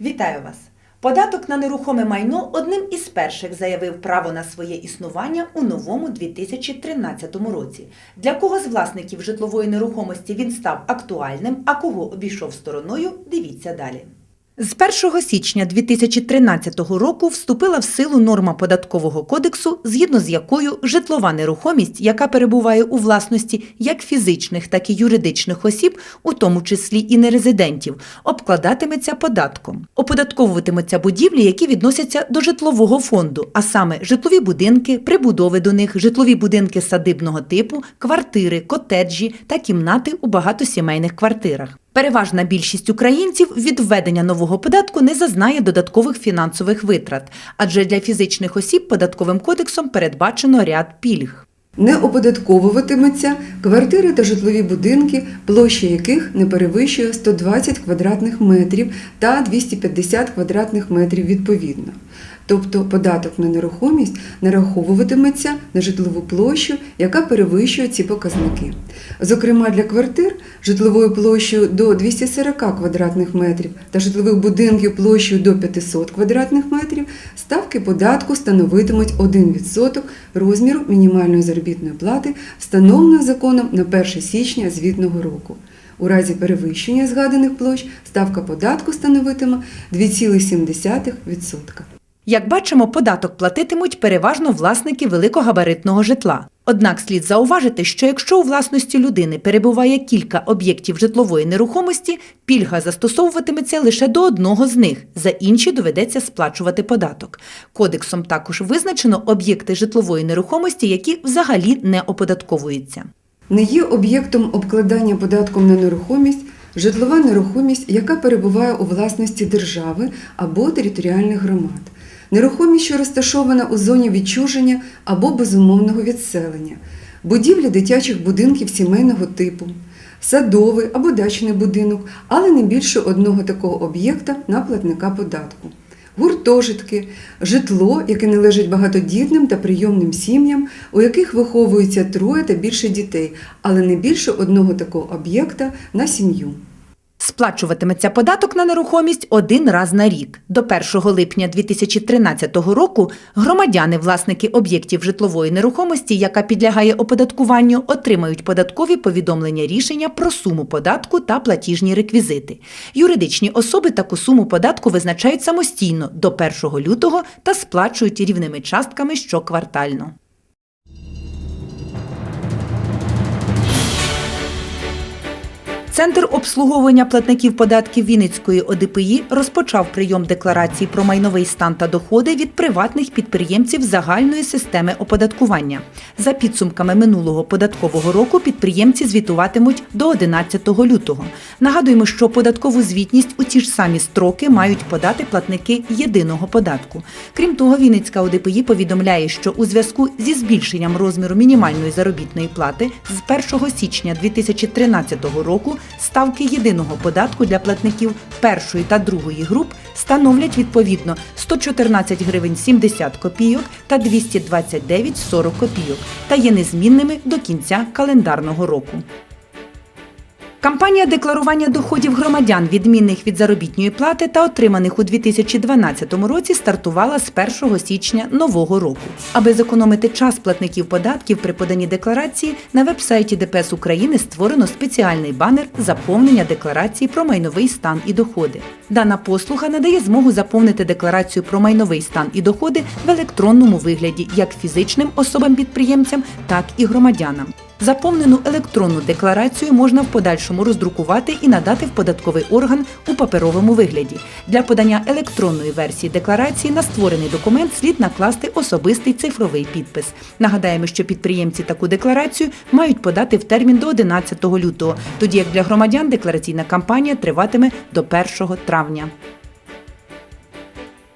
Вітаю вас! Податок на нерухоме майно одним із перших заявив право на своє існування у новому 2013 році. Для кого з власників житлової нерухомості він став актуальним, а кого обійшов стороною, дивіться далі. З 1 січня 2013 року вступила в силу норма податкового кодексу, згідно з якою житлова нерухомість, яка перебуває у власності як фізичних, так і юридичних осіб, у тому числі і нерезидентів, обкладатиметься податком. Оподатковуватимуться будівлі, які відносяться до житлового фонду, а саме житлові будинки, прибудови до них, житлові будинки садибного типу, квартири, котеджі та кімнати у багатосімейних квартирах. Переважна більшість українців від введення нового податку не зазнає додаткових фінансових витрат, адже для фізичних осіб податковим кодексом передбачено ряд пільг. Не оподатковуватиметься квартири та житлові будинки, площа яких не перевищує 120 квадратних метрів та 250 квадратних метрів відповідно. Тобто податок на нерухомість нараховуватиметься на житлову площу, яка перевищує ці показники. Зокрема, для квартир житловою площею до 240 квадратних метрів та житлових будинків площею до 500 квадратних метрів ставки податку становитимуть 1% розміру мінімальної заробітної плати, встановленої законом на 1 січня звітного року. У разі перевищення згаданих площ ставка податку становитиме 2,7%. Як бачимо, податок платитимуть переважно власники великогабаритного житла. Однак слід зауважити, що якщо у власності людини перебуває кілька об'єктів житлової нерухомості, пільга застосовуватиметься лише до одного з них, за інші доведеться сплачувати податок. Кодексом також визначено об'єкти житлової нерухомості, які взагалі не оподатковуються. Не є об'єктом обкладання податком на нерухомість житлова нерухомість, яка перебуває у власності держави або територіальних громад. Нерухомість, що розташована у зоні відчуження або безумовного відселення, будівлі дитячих будинків сімейного типу, садовий або дачний будинок, але не більше одного такого об'єкта на платника податку. Гуртожитки, житло, яке належить багатодітним та прийомним сім'ям, у яких виховується троє та більше дітей, але не більше одного такого об'єкта на сім'ю. Сплачуватиметься податок на нерухомість один раз на рік. До 1 липня 2013 року громадяни, власники об'єктів житлової нерухомості, яка підлягає оподаткуванню, отримають податкові повідомлення рішення про суму податку та платіжні реквізити. Юридичні особи таку суму податку визначають самостійно до 1 лютого та сплачують рівними частками щоквартально. Центр обслуговування платників податків Вінницької ОДПІ розпочав прийом декларацій про майновий стан та доходи від приватних підприємців загальної системи оподаткування. За підсумками минулого податкового року підприємці звітуватимуть до 11 лютого. Нагадуємо, що податкову звітність у ті ж самі строки мають подати платники єдиного податку. Крім того, Вінницька ОДПІ повідомляє, що у зв'язку зі збільшенням розміру мінімальної заробітної плати з 1 січня 2013 року ставки єдиного податку для платників першої та другої груп становлять відповідно 114 гривень 70 копійок та 229,40 копійок та є незмінними до кінця календарного року. Кампанія декларування доходів громадян, відмінних від заробітної плати та отриманих у 2012 році, стартувала з 1 січня нового року. Аби зекономити час платників податків при поданні декларації, на вебсайті ДПС України створено спеціальний банер заповнення декларації про майновий стан і доходи. Дана послуга надає змогу заповнити декларацію про майновий стан і доходи в електронному вигляді як фізичним особам-підприємцям, так і громадянам. Заповнену електронну декларацію можна в подальшому роздрукувати і надати в податковий орган у паперовому вигляді. Для подання електронної версії декларації на створений документ слід накласти особистий цифровий підпис. Нагадаємо, що підприємці таку декларацію мають подати в термін до 11 лютого, тоді як для громадян деклараційна кампанія триватиме до 1 травня.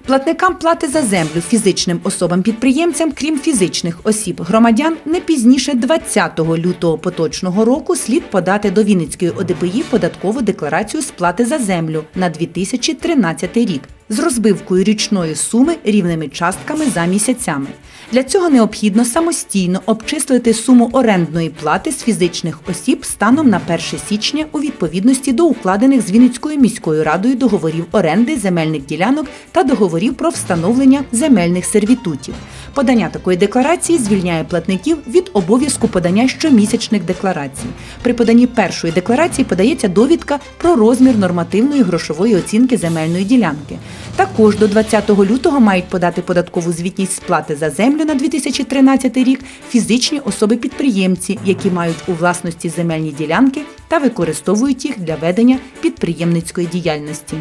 Платникам плати за землю фізичним особам-підприємцям, крім фізичних осіб громадян, не пізніше 20 лютого поточного року слід подати до Вінницької ОДПІ податкову декларацію сплати за землю на 2013 рік з розбивкою річної суми рівними частками за місяцями. Для цього необхідно самостійно обчислити суму орендної плати з фізичних осіб станом на 1 січня у відповідності до укладених з Вінницькою міською радою договорів оренди земельних ділянок та договорів про встановлення земельних сервітутів. Подання такої декларації звільняє платників від обов'язку подання щомісячних декларацій. При поданні першої декларації подається довідка про розмір нормативної грошової оцінки земельної ділянки. Також до 20 лютого мають подати податкову звітність сплати за землю на 2013 рік фізичні особи-підприємці, які мають у власності земельні ділянки та використовують їх для ведення підприємницької діяльності.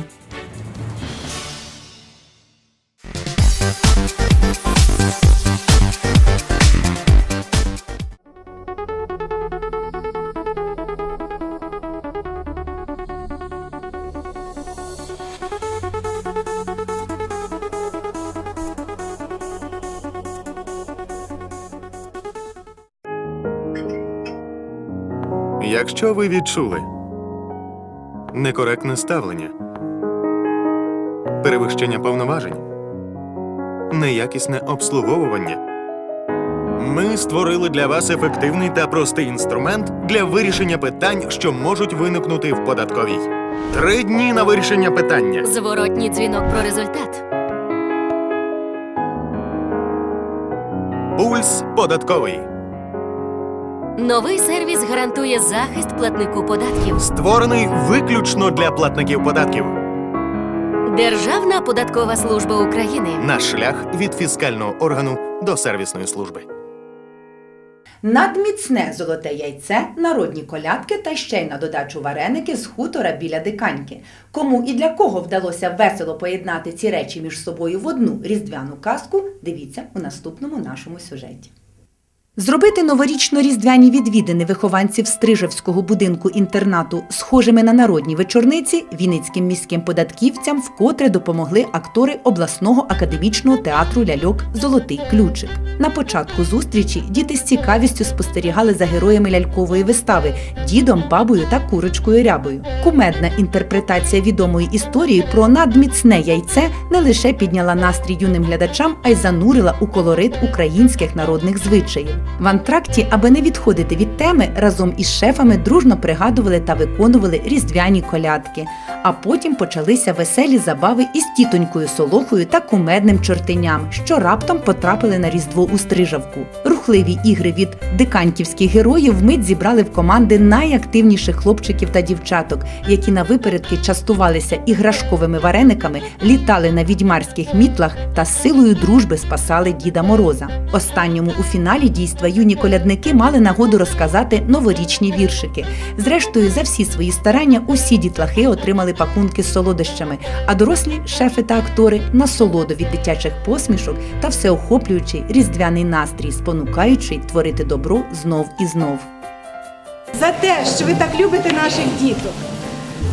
Якщо ви відчули некоректне ставлення, перевищення повноважень, неякісне обслуговування, ми створили для вас ефективний та простий інструмент для вирішення питань, що можуть виникнути в податковій. Три дні на вирішення питання. Зворотній дзвінок про результат. Пульс податковий. Новий сервіс гарантує захист платнику податків. Створений виключно для платників податків. Державна податкова служба України. Наш шлях від фіскального органу до сервісної служби. Надміцне золоте яйце, народні колядки та ще й на додачу вареники з хутора біля диканьки. Кому і для кого вдалося весело поєднати ці речі між собою в одну різдвяну казку, дивіться у наступному нашому сюжеті. Зробити новорічно-різдвяні відвідини вихованців Стрижевського будинку інтернату схожими на народні вечорниці вінницьким міським податківцям вкотре допомогли актори обласного академічного театру ляльок Золотий ключик. На початку зустрічі діти з цікавістю спостерігали за героями лялькової вистави дідом, бабою та курочкою рябою. Кумедна інтерпретація відомої історії про надміцне яйце не лише підняла настрій юним глядачам, а й занурила у колорит українських народних звичаїв. В антракті, аби не відходити від теми, разом із шефами дружно пригадували та виконували різдвяні колядки. А потім почалися веселі забави із тітонькою Солохою та кумедним чортеням, що раптом потрапили на різдво у Стрижавку. Рухливі ігри від диканьківських героїв вмить зібрали в команди найактивніших хлопчиків та дівчаток, які на випередки частувалися іграшковими варениками, літали на відьмарських мітлах та з силою дружби спасали Діда Мороза. Останньому у фіналі дійства юні колядники мали нагоду розказати новорічні віршики. Зрештою, за всі свої старання усі дітлахи отримали пакунки з солодощами, а дорослі шефи та актори насолоду від дитячих посмішок та всеохоплюючий різдвяний настрій, спонукаючий творити добро знов і знов. за те, що ви так любите наших діток.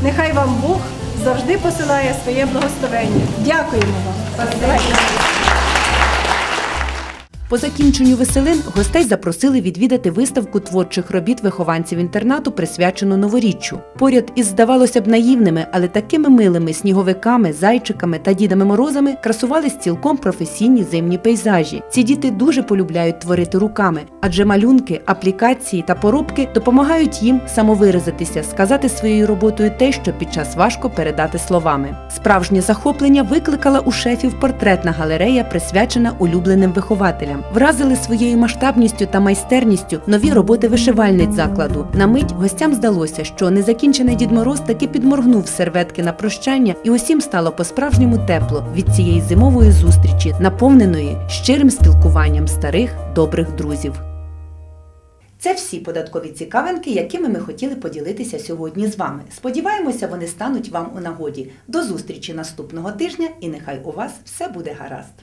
Нехай вам Бог завжди посилає своє благословення. Дякуємо вам. По закінченню веселин гостей запросили відвідати виставку творчих робіт вихованців інтернату, присвячену новоріччю. Поряд із, здавалося б, наївними, але такими милими сніговиками, зайчиками та дідами морозами красувались цілком професійні зимні пейзажі. Ці діти дуже полюбляють творити руками, адже малюнки, аплікації та поробки допомагають їм самовиразитися, сказати своєю роботою те, що під час важко передати словами. Справжнє захоплення викликала у шефів портретна галерея, присвячена улюбленим вихователям. Вразили своєю масштабністю та майстерністю нові роботи вишивальниць закладу. На мить гостям здалося, що незакінчений Дід Мороз таки підморгнув серветки на прощання, і усім стало по-справжньому тепло від цієї зимової зустрічі, наповненої щирим спілкуванням старих добрих друзів. Це всі податкові цікавинки, якими ми хотіли поділитися сьогодні з вами. Сподіваємося, вони стануть вам у нагоді. До зустрічі наступного тижня, і нехай у вас все буде гаразд.